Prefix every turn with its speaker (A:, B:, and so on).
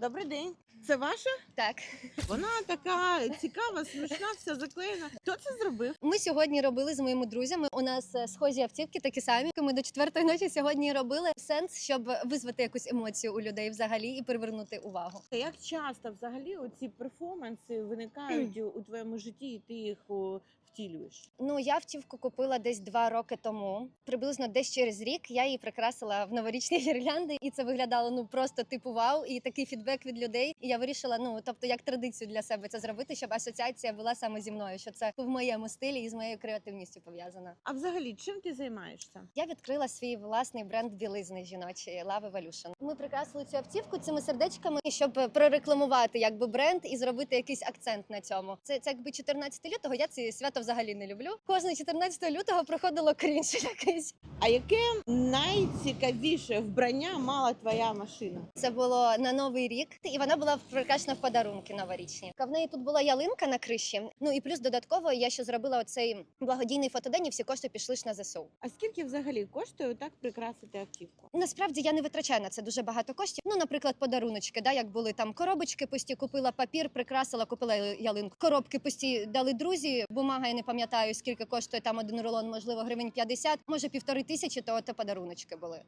A: Добрий день. Це ваша?
B: Так,
A: Вона така цікава, смішна, вся заклеєна. Хто це зробив?
B: ми сьогодні робили з моїми друзями. У нас е, схожі автівки, такі самі. Ми до четвертої ночі сьогодні робили сенс, щоб визвати якусь емоцію у людей взагалі і привернути увагу.
A: Як часто взагалі оці перформанси виникають у у твоєму житті, і ти їх втілюєш?
B: Ну я автівку купила десь два роки тому. Приблизно десь через рік я її прикрасила в новорічні гірлянди, і це виглядало ну просто типу вау, і такий фідбек від людей. І я вирішила, ну тобто, як традицію для себе це зробити, щоб асоціація була саме зі мною, що це в моєму стилі і з моєю креативністю пов'язана.
A: А взагалі, чим ти займаєшся?
B: Я відкрила свій власний бренд білизни жіночої Love Evolution. Ми прикрасили цю автівку цими сердечками, щоб прорекламувати якби бренд і зробити якийсь акцент на цьому. Це, це якби 14 лютого. Я це свято взагалі не люблю. Кожне 14 лютого проходило крінж якийсь.
A: А яке найцікавіше вбрання мала твоя машина?
B: Це було на новий рік, і вона була прикрашена в подарунки новорічні. В неї тут була ялинка на криші. Ну і плюс додатково я ще зробила оцей благодійний фотодень. і Всі кошти пішли ж на ЗСУ.
A: А скільки взагалі коштує так прикрасити автівку?
B: Насправді я не витрачаю на це дуже багато коштів. Ну, наприклад, подаруночки, да, як були там коробочки, пусті купила папір, прикрасила, купила ялинку. Коробки пусті дали друзі. Бумага я не пам'ятаю, скільки коштує там один рулон, можливо, гривень 50, може півтори тисячі, то, то подаруночки були.